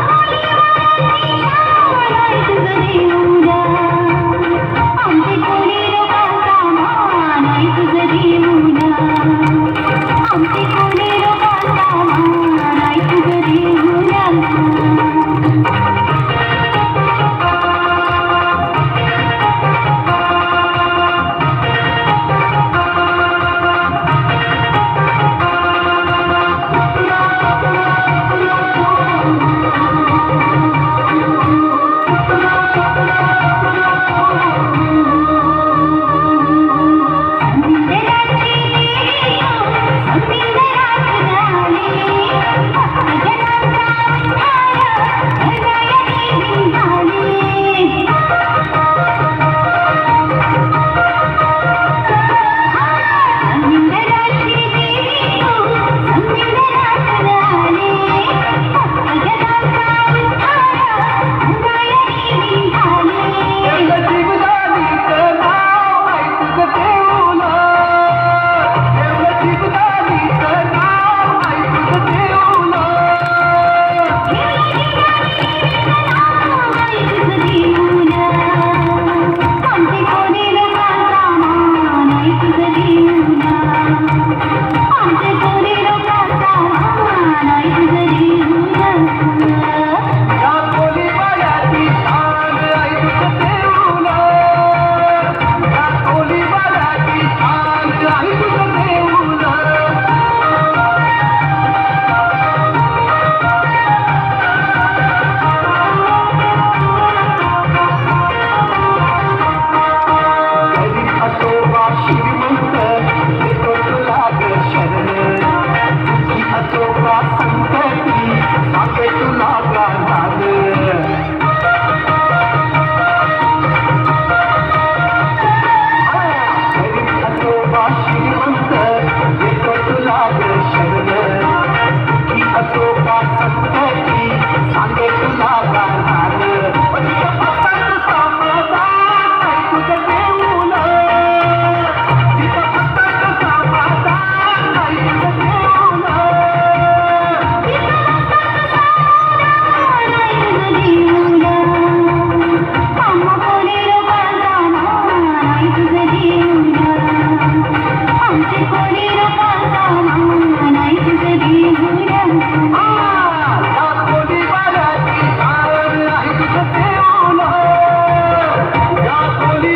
Oh, बाळाची आरण नाही तुझं ते मौन या खोली